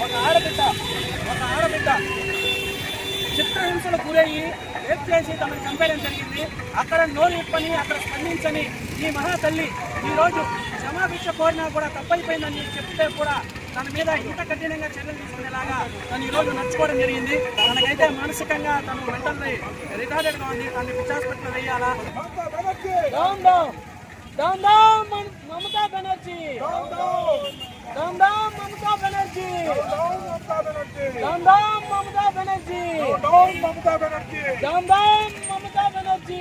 ఒక ఆడబిడ్డ ఒక ఆడబిడ్డ చిత్రహింసలు గురయ్యి రేప్ చేసి తమను చంపేయడం జరిగింది. అక్కడ నోరు ఇప్పని అక్కడ స్పందించని ఈ మహాతల్లి ఈరోజు క్షమాభిక్ష కోరినా కూడా తప్పైపోయిందని చెప్తే కూడా తన మీద ఇంత కఠినంగా చర్యలు తీసుకునేలాగా తను ఈరోజు నడుచుకోవడం జరిగింది. తనకైతే మానసికంగా తను మెంటల్ రిటార్డెడ్గా ఉంది. తనని పిచ్చి హాస్పిటల్ వేయాలా మమతా బెనర్జీ. మమతా బెనర్జీ. మమతా బెనర్జీ. మమతా బెనర్జీ.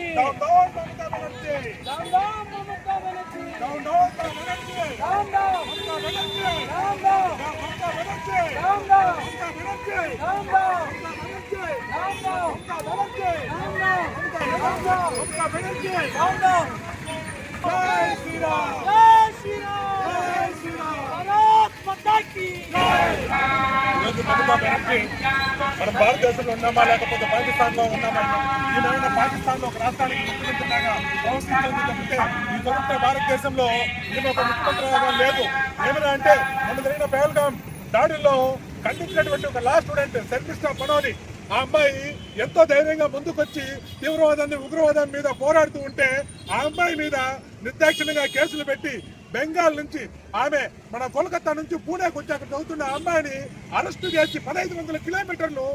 మన భారతదేశంలో ఉన్నామా లేకపోతే పాకిస్తాన్లో ఉన్నామా ఈ పాకిస్తాన్లో ఒక రాష్ట్రానికి ముఖ్యమంత్రిలాగా ప్రవర్తించింది తప్పితే ఈ స్వతంత్ర భారతదేశంలో ఈమె ఒక ముఖ్యమంత్రి లేదు. ఏమైనా అంటే మన జరిగిన పహల్గాం దాడిలో ఖండించినటువంటి ఒక లా స్టూడెంట్ శర్మిష్ఠ పనోని ఆ అమ్మాయి ఎంతో ధైర్యంగా ముందుకొచ్చి తీవ్రవాదాన్ని ఉగ్రవాదం మీద పోరాడుతూ ఉంటే ఆ అమ్మాయి మీద నిర్దాక్షిణ్యంగా కేసులు పెట్టి బెంగాల్ నుంచి ఆమె మన కోల్కతా నుంచి పూణేకి వచ్చి అక్కడ చదువుతున్న అమ్మాయిని అరెస్టు చేసి పదహైదు వందల కిలోమీటర్లు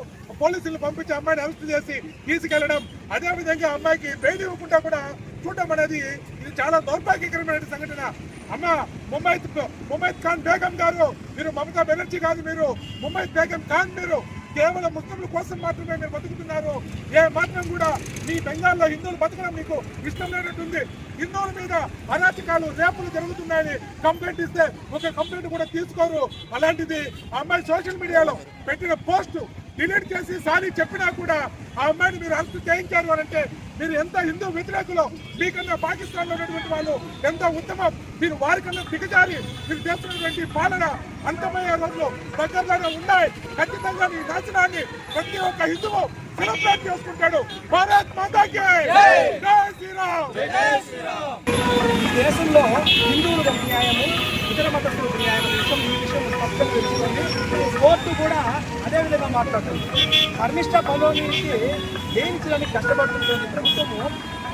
పోలీసులు పంపించి అమ్మాయిని అరెస్టు చేసి తీసుకెళ్ళడం. అదేవిధంగా అమ్మాయికి బెయిల్ ఇవ్వకుండా కూడా చూడడం అనేది ఇది చాలా దౌర్భాగ్యకరమైన సంఘటన. అమ్మ ముంబై ముంబై ఖాన్ బేగం గారు మీరు మమతా బెనర్జీ కాదు మీరు. ముంబై బేగం ఖాన్ మీరు. కేవలం ముస్లింల కోసం మాత్రమే మీరు బతుకుతున్నారు. ఏ మాత్రం కూడా మీ బెంగాల్లో హిందువులు బతకడం మీకు ఇష్టం లేనట్టుంది. హిందువుల మీద అరాచకాలు రేపులు జరుగుతున్నాయని కంప్లైంట్ ఇస్తే ఒక కంప్లైంట్ కూడా తీసుకోరు. అలాంటిది ఆ అమ్మాయి సోషల్ మీడియాలో పెట్టిన పోస్ట్ డిలీట్ చేసి సారీ చెప్పినా కూడా ఆ అమ్మాయిని మీరు అరెస్ట్ చేయించారు అని అంటే మీరు ఎంత హిందూ వ్యతిరేకులు మీకన్నా పాకిస్తాన్లో ఉన్నటువంటి వాళ్ళు ఎంత ఉత్తమం? మీరు వారికన్నా దిగజారి మీరు చేస్తున్నటువంటి పాలన అంతమయ్యే రోజులు దగ్గరలోనే ఉన్నాయి. ఖచ్చితంగా ఈ నాశనాన్ని ప్రతి ఒక్క హిందువు సెలబ్రేట్ చేసుకుంటాడు. భారత్ మాతాకి జై! శ్రీరామ్! దేశంలో హిందువులకు న్యాయము ఇతర మతస్థులకు న్యాయం విషయం ఈ విషయం స్పష్టంగా తెలుసుకోండి కోర్టు కూడా అదే విధంగా మాట్లాడుతుంది కర్మిష్ట పదోనికి జయించడానికి కష్టపడుతుంది ప్రభుత్వము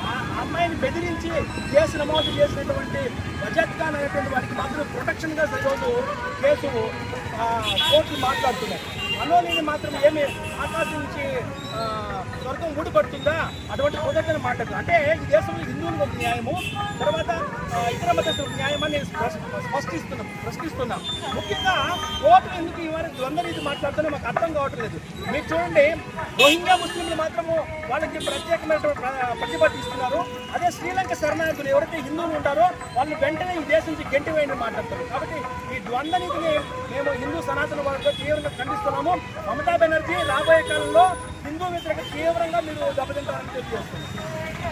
ఆ అమ్మాయిని బెదిరించి కేసు నమోదు చేసినటువంటి బజాజ్ ఖాన్ అనేటువంటి వారికి మాత్రం ప్రొటెక్షన్గా ఈరోజు కేసు కోర్టులు మాట్లాడుతున్నారు మనోని మాత్రం ఏమి ఆకాశం నుంచి స్వర్గం ఊడిపడుతుందా? అటువంటి కుదరదని మాట్లాడు అంటే ఈ దేశంలో హిందువులకు ఒక న్యాయము తర్వాత ఇతర మతస్థులకు న్యాయమని నేను స్పష్టిస్తున్నాం ప్రశ్నిస్తున్నాం ముఖ్యంగా కోర్టులు ఎందుకు ఇవాళ ద్వంద్వ రీతి మాట్లాడుతున్నా మాకు అర్థం కావట్లేదు. మీరు చూడండి రోహింగ్యా ముస్లింలు మాత్రము వాళ్ళకి ప్రత్యేకమైనటువంటి ప్ర- ఇస్తున్నారు. అదే శ్రీలంక శరణార్థులు ఎవరైతే హిందువులు ఉంటారో వాళ్ళు వెంటనే ఈ దేశం నుంచి గెంటివేయని మాట్లాడతారు కాబట్టి ఈ ద్వంద్వ నీతిని మేము హిందూ సనాతన వాళ్ళతో తీవ్రంగా ఖండిస్తున్నాము. ప్రభుత్వం మమతా బెనర్జీ రాబోయే కాలంలో హిందూ వ్యతిరేక తీవ్రంగా మీరు దెబ్బతింటారని తెలియజేస్తున్నారు